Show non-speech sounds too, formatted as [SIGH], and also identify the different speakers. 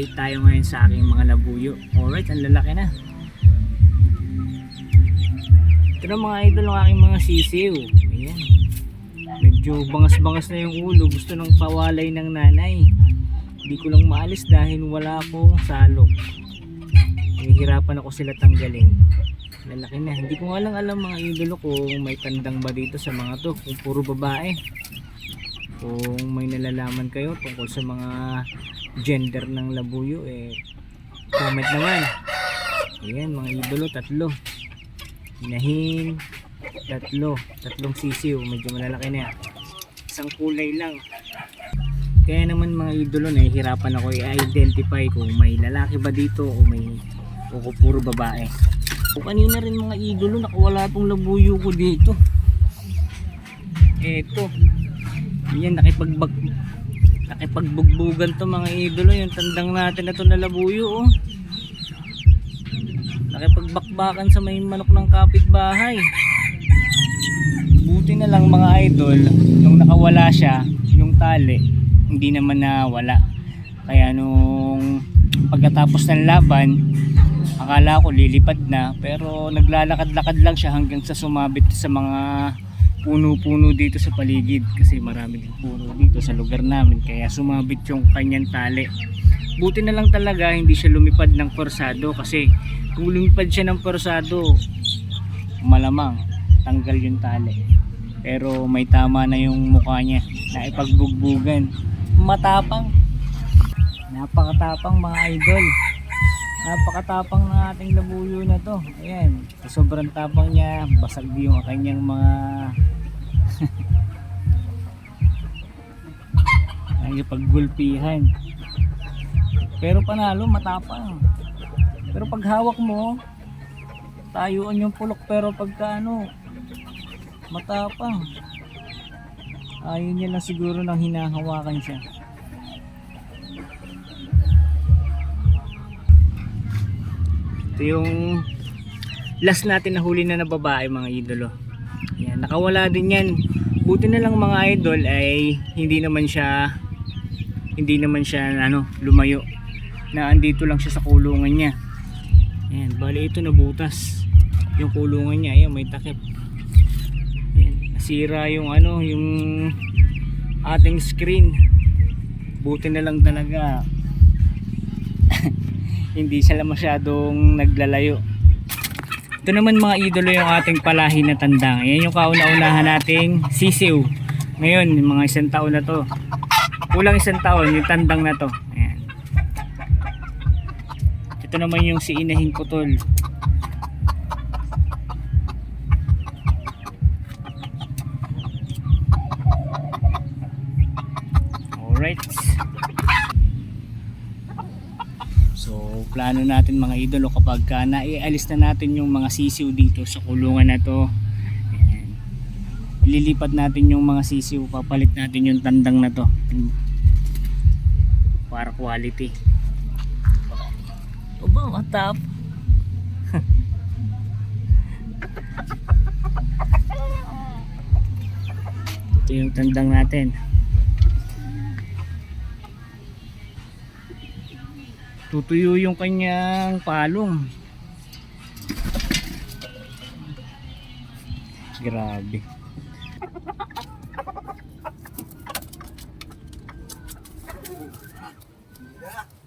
Speaker 1: update tayo ngayon sa aking mga labuyo. Alright, ang lalaki na. Ito na mga idol ang aking mga sisiw. Ayan. Medyo bangas-bangas na yung ulo. Gusto ng pawalay ng nanay. Hindi ko lang maalis dahil wala akong salok. Nahihirapan ako sila tanggalin. Lalaki na. Hindi ko nga lang alam mga idolo kung may tandang ba dito sa mga to. Kung puro babae. Kung may nalalaman kayo tungkol sa mga gender ng labuyo eh comment naman. Ayan mga idolo, tatlo. Hinahin, tatlo. Tatlong sisiw. Medyo malalaki na yan. Isang kulay lang. Kaya naman mga idolo, nahihirapan ako i-identify kung may lalaki ba dito o may o puro babae. O kanina rin mga idolo, nakawala tong labuyo ko dito. Eto. Yan, nakipagbag nakipagbugbugan to mga idolo. Yung tandang natin na to na labuyo oh. Nakipagbakbakan sa may manok ng kapitbahay. Buti na lang mga idol, nung nakawala siya, yung tali, hindi naman nawala. Kaya nung pagkatapos ng laban, akala ko lilipad na pero naglalakad-lakad lang siya hanggang sa sumabit sa mga puno-puno dito sa paligid kasi marami din puno dito sa lugar namin kaya sumabit yung kanyang tali. Buti na lang talaga hindi siya lumipad ng forsado kasi kung lumipad siya ng forsado malamang tanggal yung tali. Pero may tama na yung mukha niya na ipagbugbugan. Matapang. Napakatapang mga idol napakatapang ng ating labuyo na to. Ayan. Sobrang tapang niya. Basag yung kanyang mga [LAUGHS] ay paggulpihan pero panalo matapang. Pero pag hawak mo tayuan yung pulok. Pero pagka ano matapang. Ayaw niya lang siguro nang hinahawakan siya ito yung last natin na huli na na babae mga idolo. Yan, nakawala din yan. Buti na lang mga idol ay hindi naman siya hindi naman siya ano, lumayo. Na andito lang siya sa kulungan niya. Yan, bali ito nabutas yung kulungan niya, ayan may takip. Yan, nasira yung ano yung ating screen. Buti na lang talaga hindi sila masyadong naglalayo. Ito naman mga idolo yung ating palahi na tandang. Yan yung kauna-unahan nating sisiw. Ngayon mga isang taon na to. Kulang isang taon yung tandang na to. Ayan. ito naman yung si inahing putol. Alright So, plano natin mga idolo kapag ka naialis na natin yung mga sisiw dito sa kulungan na to. Ayan. Ililipat natin yung mga sisiw, papalit natin yung tandang na to. Para quality. O ba, matap? Ito yung tandang natin. tutuyo yung kanyang palong grabe Yeah.